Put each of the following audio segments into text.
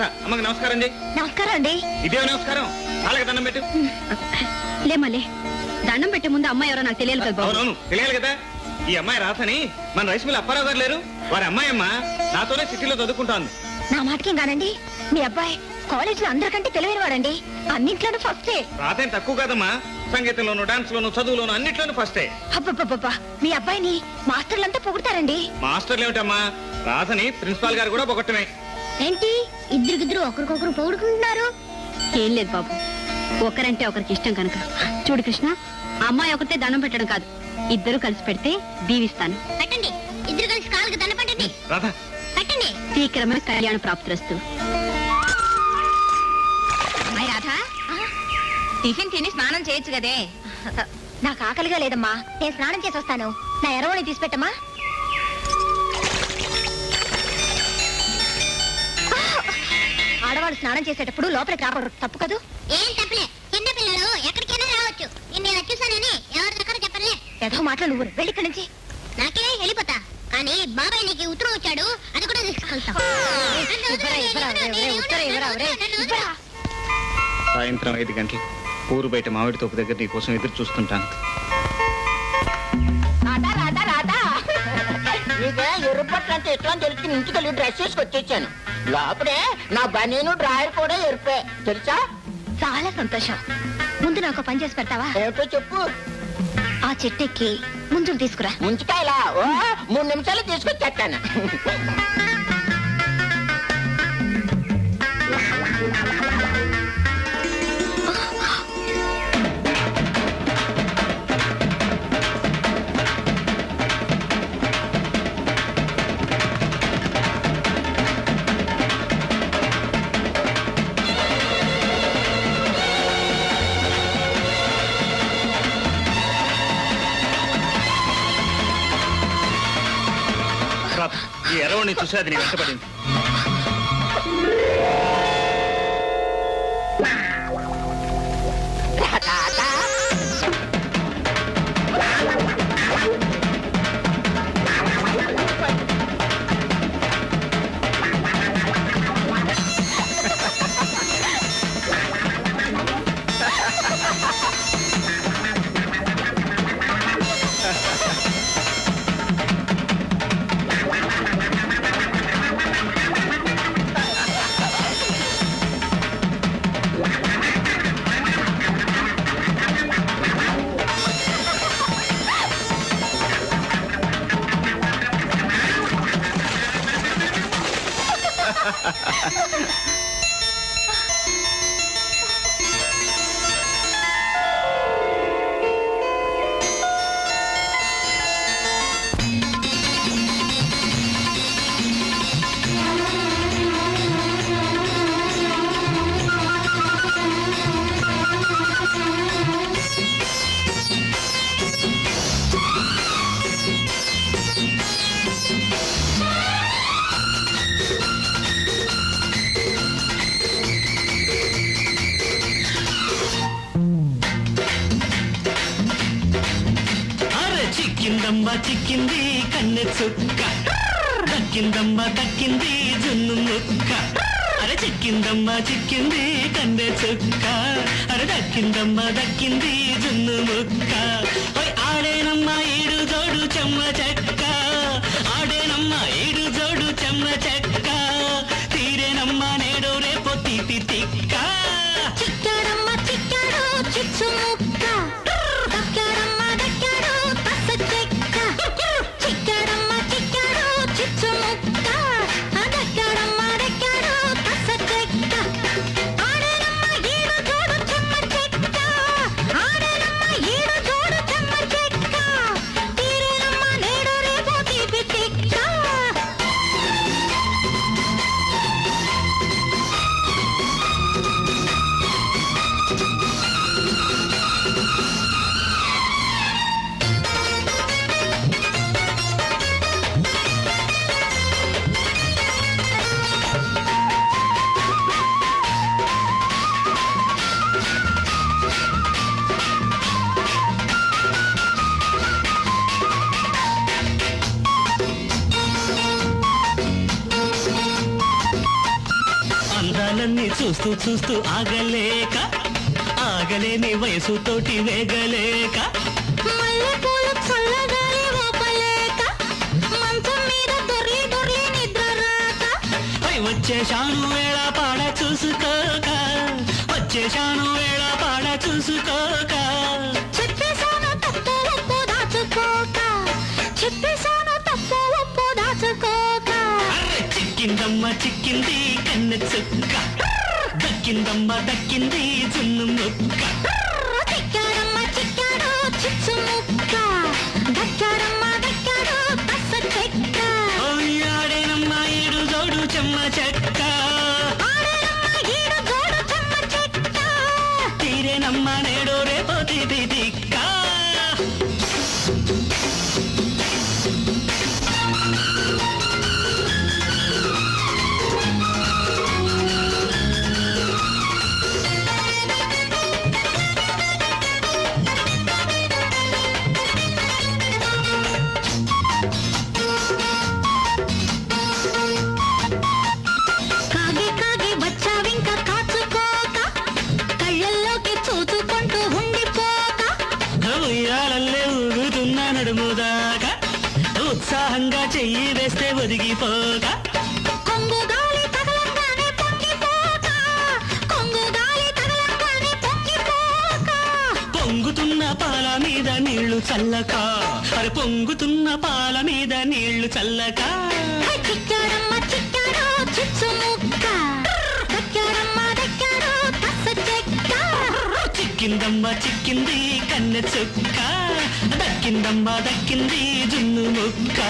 రాత అమ్మకి నమస్కారం చేయి నమస్కారం అండి. ఇదే నమస్కారం? అలాగే దండం పెట్టు. లేమలే దండం పెట్టే ముందు అమ్మాయి ఎవరో నాకు తెలియాలి కదా అవునవును తెలియాలి కదా. ఈ అమ్మాయి రాతని మన రైస్ మిల్ అప్పారావు గారు లేరు. వారి అమ్మాయి అమ్మ నాతోనే సిటీలో చదువుకుంటోంది. నా మాటకేం కానండి మీ అబ్బాయి కాలేజ్లో అందరికంటే తెలివైన వాడండి అన్నింట్లోనూ ఫస్టే రాతేం తక్కువ కాదమ్మా. సంగీతంలోను డాన్స్ లోను చదువులోను అన్నిట్లోనూ ఫస్టే అబ్బబ్బబ్బా మీ అబ్బాయిని మాస్టర్లంతా పొగుడతారండి. మాస్టర్లు ఏమిటమ్మా? రాతని ప్రిన్సిపాల్ గారు కూడా పొగట్టమే. ఏంటి? ఇద్దరికిద్దరు ఒకరికొకరు పొగుడుకుంటున్నారు? ఏం లేదు బాబు. ఒకరంటే ఒకరికి ఇష్టం కనుక. చూడు కృష్ణ అమ్మాయి ఒకరితే దండం పెట్టడం కాదు. ఇద్దరు కలిసి పెడితే దీవిస్తాను. పెట్టండి. ఇద్దరు కలిసి కాళ్ళకి దండ పెట్టండి. రాధ. పెట్టండి. శీఘ్రమే కళ్యాణ ప్రాప్తిరస్తు. అమ్మాయి రాధా టిఫిన్ తిని స్నానం చేయొచ్చు కదే. నాకు ఆకలిగా లేదమ్మా. నేను స్నానం చేసి వస్తాను. నా ఎరవని తీసి పెట్టమ్మా. ఆడవాళ్ళు స్నానం చేసేటప్పుడు లోపలికి రాకూడదు తప్పు కదూ? ఏం తప్పలే. చిన్న పిల్లలు ఎక్కడికైనా రావచ్చు. నేను వచ్చేసానని ఎవరి దగ్గర చెప్పలే ఏదో మాటలు నువ్వు వెళ్ళి ఇక్కడి నుంచి. నాకే వెళ్ళిపోతా. కానీ బాబాయ్ నీకు ఉత్తరం వచ్చాడు అది కూడా తీసుకెళ్తా. సాయంత్రం ఐదు గంటలు ఊరు బయట మామిడి తోపు దగ్గర నీ కోసం ఎదురు చూస్తుంటాను. రాధా రాధా రాధా. నీకే ఎరుపట్లు అంటే ఇష్టం అని తెలిసి ఇంటికి వెళ్ళి డ్రెస్ వేసుకొచ్చేసాను లోపడే నా బనీను డ్రాయర్ కూడా ఎరుపే. తెలుసా? చాలా సంతోషం. ముందు నాకు పని చేసి పెడతావా? ఏమిటో చెప్పు. ఆ చెట్టెక్కి ముందుకు తీసుకురా. ముంచికాయలా? ఓ మూడు నిమిషాలు తీసుకొచ్చేస్తాను. చూసి అది నీ వెంటపడింది దక్కిందమ్మ దక్కింది జున్ను ముక్క. అరే చిక్కిందమ్మ చిక్కింది కన్నె చుక్క. అరే దక్కిందమ్మ దక్కింది జున్ను ముక్క. ఆడేనమ్మ ఏడు జోడు చెమ్మ చెక్క. చూస్తూ ఆగలేక ఆగలేని వయసుతోటి వేగలేక. వచ్చేశాను వేళ పాడ చూసుకోక వచ్చేశాను వేళ పాడ చూసుకోక. చెప్పేశాను తప్పు ఒప్పు దాచుకోక చెప్పేశాను తప్పు ఒప్పు దాచుకోక. చిక్కిందమ్మ చిక్కింది కన్నె చుక్క దక్కిందమ్మ దక్కింది పాల మీద నీళ్ళు చల్లక. అరే పొంగుతున్న పాల మీద నీళ్ళు చల్లక. చిక్కిందమ్మ చిక్కింది కన్నె చుక్క. దక్కిందమ్మ దక్కింది జున్ను ముక్క.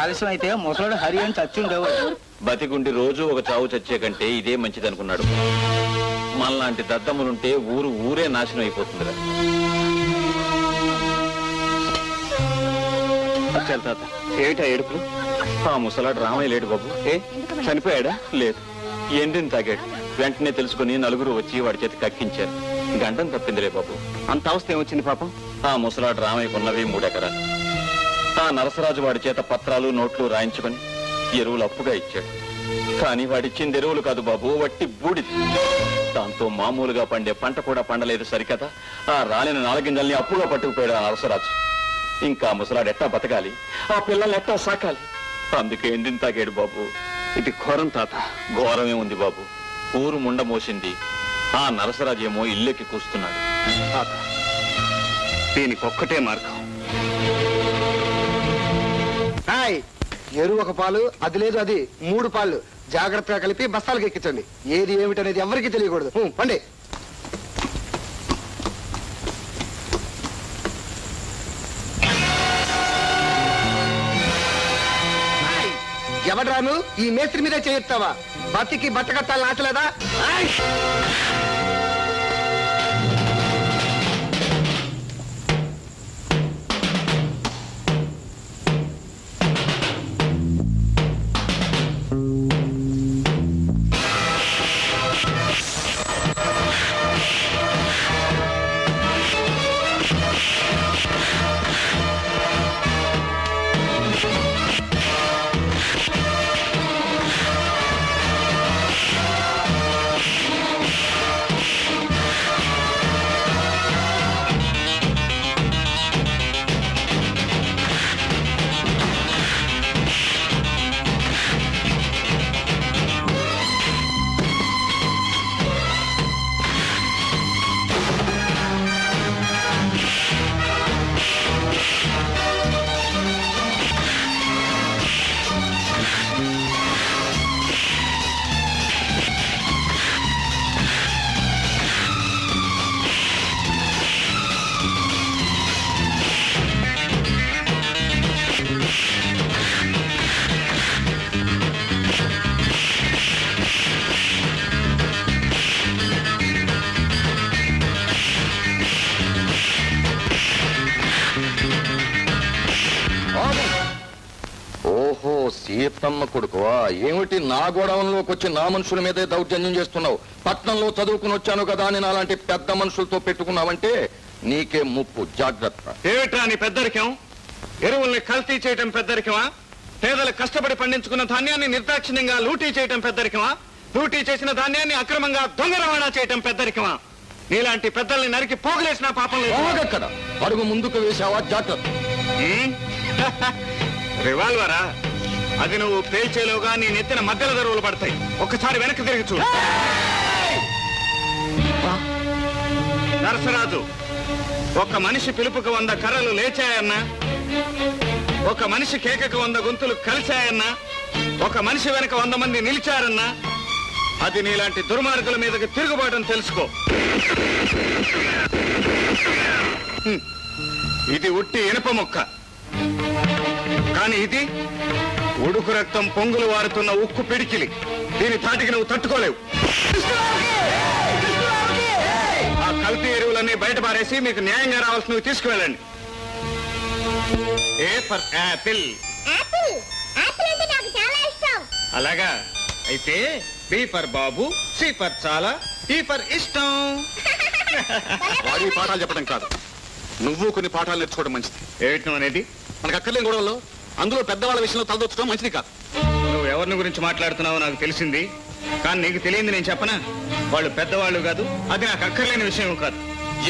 ఆలస్యం అయితే ముసలాడు హరి అని చచ్చుండేవాడు బతికుండి రోజు ఒక చావు చచ్చే కంటే ఇదే మంచిదనుకున్నాడు. మనలాంటి దద్దములుంటే ఊరు ఊరే నాశనం అయిపోతుందిరా. చల్ తాత ఏమిటా ఏడుపులు? ఆ ముసలాడు రామయ్య లేడు బాబు. ఏ చనిపోయాడా? లేదు. ఎండిని తాగాడు. వెంటనే తెలుసుకుని నలుగురు వచ్చి వాడి చేతి కక్కించారు. గంటం తప్పిందిలే బాబు. అంత అవస్థ ఏమొచ్చింది పాపం? ఆ ముసలాడు రామయ్యకున్నవి మూడెకరాలు. ఆ నరసరాజు వాడి చేత పత్రాలు నోట్లు రాయించుకొని ఎరువులు అప్పుగా ఇచ్చాడు. కానీ వాడిచ్చింది ఎరువులు కాదు బాబు వట్టి బూడిది. దాంతో మామూలుగా పండే పంట కూడా పండలేదు సరికదా. ఆ రాలిన నాలుగింజల్ని అప్పుగా పట్టుకుపోయాడు ఆ నరసరాజు. ఇంకా ముసలాడు ఎట్టా బతకాలి? ఆ పిల్లల్ని ఎట్టా సాకాలి? అందుకే ఎండిన తాగాడు బాబు. ఇది ఘోరం తాత. ఘోరమే ఉంది బాబు. ఊరు ముండ మోసింది. ఆ నరసరాజు ఏమో ఇల్లెక్కి కూస్తున్నాడు. తాత దీనికి ఒక్కటే మార్గం. ఎరువు ఒక పాలు అది లేదు అది మూడు పాలు. జాగ్రత్తగా కలిపి బస్తాలకు ఎక్కించండి. ఏది ఏమిటనేది ఎవరికీ తెలియకూడదు. పండి. ఎవడ్రాను? ఈ మేస్త్రి మీదే చేయిస్తావా బతికి బట్టకట్టాలని ఆచలేదా హాయ్! సీతమ్మ కొడుకువా ఏమిటి నా గోడవంలోకి వచ్చి నా మనుషుల మీదే దౌర్జన్యం చేస్తున్నావు? పట్నంలో చదువుకుని వచ్చాను కదా అని అలాంటి పెద్ద మనుషులతో పెట్టుకున్నావంటే నీకే ముప్పు జాగ్రత్త. ఏమిట్రా నీ పెద్దరికం? ఎరువుల్ని కల్తీ చేయటం పెద్దరికమా? పేదలు కష్టపడి పండించుకున్న ధాన్యాన్ని నిర్దాక్షిణ్యంగా లూటీ చేయటం పెద్దరికమా? లూటీ చేసిన ధాన్యాన్ని అక్రమంగా దొంగ రవాణా చేయటం పెద్దరికమా? నీలాంటి పెద్దల్ని నరికి పోగులేసిన పాపం లేదు. అడుగు ముందుకు వేసావా జాగ్రత్త? రివాల్వరా? అది నువ్వు పేల్చేలోగా నీ నెత్తిన మధ్యల దరువులు పడతాయి. ఒక్కసారి వెనక్కి తిరిగి చూడు. నరసరాజు ఒక మనిషి పిలుపుకు వంద కర్రలు లేచాయన్నా ఒక మనిషి కేకకు వంద గొంతులు కలిశాయన్నా ఒక మనిషి వెనక వంద మంది నిలిచారన్నా అది నీలాంటి దుర్మార్గుల మీదకి తిరుగుబాటును తెలుసుకో. ఇది ఉట్టి ఇనుప మొక్క. కానీ ఇది ఉడుకు రక్తం పొంగులు వారుతున్న ఉక్కు పిడికిలి. దీని తాటికి నువ్వు తట్టుకోలేవు. ఆ కల్తీ ఎరువులన్నీ బయట పారేసి మీకు న్యాయంగా రావాల్సినవి తీసుకువెళ్ళండి. A for apple? Apple apple అంటే నాకు చాలా ఇష్టం. అలాగా? అయితే B for Babu C for చాలా ఈ ఫర్ ఇష్టం. వాడి పాఠాలు చెప్పడం కాదు. నువ్వు కొన్ని పాఠాలు నేర్చుకోవడం మంచిది. ఏమిటం అనేది? మనకు అక్కర్లేని గొడవల్లో అందులో పెద్దవాళ్ళ విషయంలో తలదొచ్చడం మంచిది కాదు. నువ్వు ఎవరిని గురించి మాట్లాడుతున్నావో నాకు తెలిసింది. కానీ నీకు తెలియంది నేను చెప్పనా? వాళ్ళు పెద్దవాళ్ళు కాదు అది నాకు అక్కర్లేని విషయం కాదు.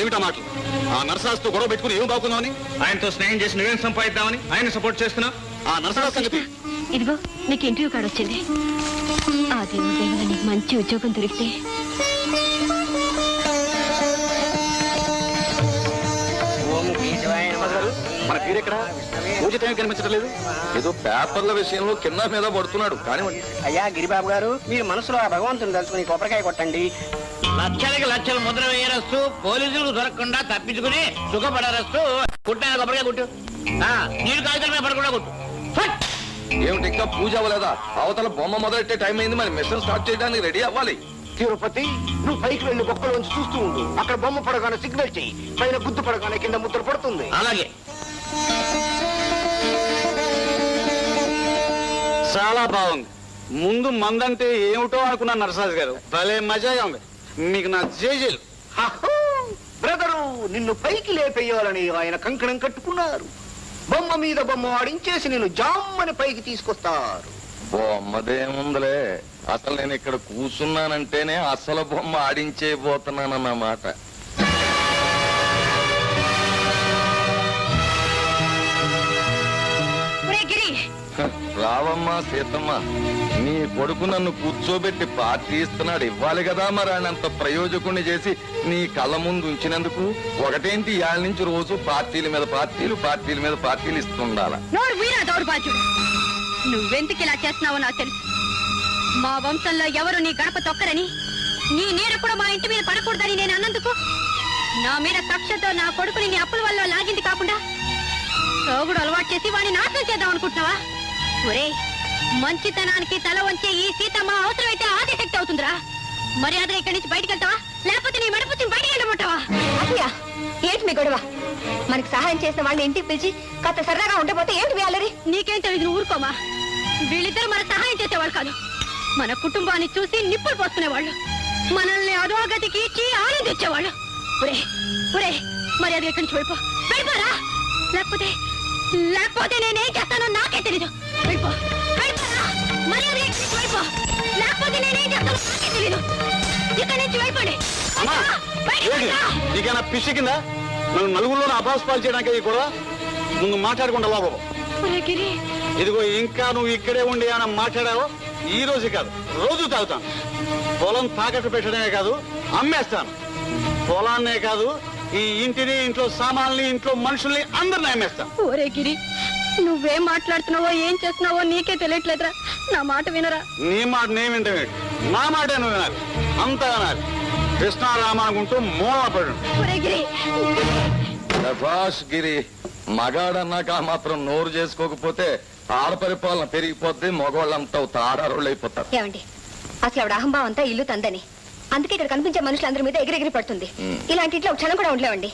ఏమిటా మాటలు? ఆ నరసరాజుతో గొడవ పెట్టుకుని ఏం బాగున్నావని? ఆయనతో స్నేహం చేసి నువ్వేం సంపాదిద్దామని ఆయన సపోర్ట్ చేస్తున్నావు? ఆ నరసరాజు సంగతి? ఇదిగో నీకు ఇంటర్వ్యూ కార్డు వచ్చింది. ఆ దేవుడి దేవుల నీకు మంచి ఉద్యోగం దొరికితే మన పేరెక్కడ పూజ టైం కనిపించడం లేదు ఏదో పేపర్ల విషయంలో కింద మీద పడుతున్నాడు. కానీ అయ్యా గిరిబాబు గారు మీరు మనసులో ఆ భగవంతుని తలుచుకుని కొబ్బరికాయ కొట్టండి. లక్షలకి లక్షలు ముద్ర వేయరస్తూ పోలీసులు దొరకకుండా తప్పించుకుని సుఖపడరస్తూ కుట్టిన కొబ్బరిగా కుట్టు. ఆ, నీళ్ళు కాగితాల మీద పడకుండా కుట్టు! ఏమిటి ఇంకా పూజ అవ్వలేదా? అవతల బొమ్మ మొదలెట్టే టైం అయింది. మరి మిషన్ స్టార్ట్ చేయడానికి రెడీ అవ్వాలి. తిరుపతి నువ్వు పైకి వెళ్ళి బొక్కలు ఉంచి చూస్తూ ఉండు. అక్కడ బొమ్మ పడగానే సిగ్నల్ చెయ్యి. పైన గుద్దు పడగానే కింద ముద్ర పడుతుంది. అలాగే. చాలా బాగుంది. ముందు మందంటే ఏమిటో అనుకున్నా నరసరాజు గారు. భలే మజాగా ఉంది మీకు నా జేజీలు. బ్రదరు నిన్ను పైకి లేపేయాలని ఆయన కంకణం కట్టుకున్నారు. బొమ్మ మీద బొమ్మ ఆడించేసి నిన్ను జామ్మని పైకి తీసుకొస్తారు. బొమ్మదేముందిలే? అసలు నేను ఇక్కడ కూర్చున్నానంటేనే అసలు బొమ్మ ఆడించే రావమ్మా సీతమ్మ నీ కొడుకు నన్ను కూర్చోబెట్టి పార్టీ ఇస్తున్నాడు. ఇవ్వాలి కదా మరి ఆయన ప్రయోజకుణ్ణి ప్రయోజకుని చేసి నీ కళ్ళ ముందు ఉంచినందుకు. ఒకటేంటి ఇవాళ నుంచి రోజు పార్టీల మీద పార్టీలు పార్టీల మీద పార్టీలు ఇస్తుండాల? నువ్వెందుకు ఇలా చేస్తున్నావో నాకు తెలుసు. మా వంశంలో ఎవరు నీ గడప తొక్కరని? నీ నీడ కూడా మా ఇంటి మీద పడకూడదని నేను అన్నందుకు? నా మీద కక్షతో నా కొడుకుని నీ అప్పుల వల్ల లాగింది కాకుండా సోగుడు అలవాటు చేసి వాడిని నాశనం చేద్దాం అనుకుంటున్నావా? ఒరే మంచితనానికి తల వంచే ఈ సీతమ్మ అవసరమైతే ఆదిశక్తి అవుతుందిరా. మర్యాదగా ఇక్కడి నుంచి బయటికి వెళ్తావా? లేకపోతే నీ మెడపుచ్చి బయటికి వెళ్ళమంటావా? అసయ్య ఏంటి మీ గొడవ? మనకి సహాయం చేసిన వాళ్ళని ఇంటికి పిలిచి కాస్త సరదాగా ఉండబోతే ఏంటి అల్లరి? నీకేం తెలియదు నువ్వు ఊరుకోమా? వీళ్ళిద్దరు మన సహాయం చేసేవాళ్ళు కాదు. మన కుటుంబాన్ని చూసి నిప్పులు పోసుకునేవాళ్ళు. మనల్ని అధోగతికి ఇచ్చి ఆనందించేవాళ్ళు ఒరే ఒరే మరి అది ఎక్కడి నుంచి వెళ్ళిపో. వెళ్ళిపోరా. లేకపోతే లేకపోతే నేనేం చేస్తానో నాకే అమ్మా ఏంటి? నీకైనా పిచ్చి కింద? నన్ను నలుగురిలో అభాస్పాలు చేయడానికి ఈ గొడవ? ముందు మాట్లాడకుండా గిరి. ఇదిగో ఇంకా నువ్వు ఇక్కడే ఉండి అని మాట్లాడావో ఈ రోజు కాదు రోజు తాగుతాను. పొలం తాకట్టు పెట్టడమే కాదు అమ్మేస్తాను. పొలాన్నే కాదు ఈ ఇంటిని ఇంట్లో సామాన్లు ఇంట్లో మనుషుల్ని అందరిని అమ్మేస్తాను. గిరి నువ్వేం మాట్లాడుతున్నావో ఏం చేస్తున్నావో నీకే తెలియట్లేదురా. నా మాట వినరా? నీ మాట నేను వింటే నా మాట నువ్వు వినాలి. అంతా వినాలి. కృష్ణారామ అనుకుంటూ మూల పడు ఒరే గిరి మగాడన్నాక మాత్రం నోరు చేసుకోకపోతే ఆడపరిపాలన పెరిగిపోద్ది మగవాళ్ళంతా తాడారుళ్ళు అయిపోతారు ఏమండి? అసలు ఆవిడ అహంభావం అంతా ఇల్లు తందని. అందుకే ఇక్కడ కనిపించే మనుషులందరి మీద ఎగిరెగిరి పడుతుంది. ఇలాంటి ఇంట్లో ఒక క్షణం కూడా ఉండలేవండి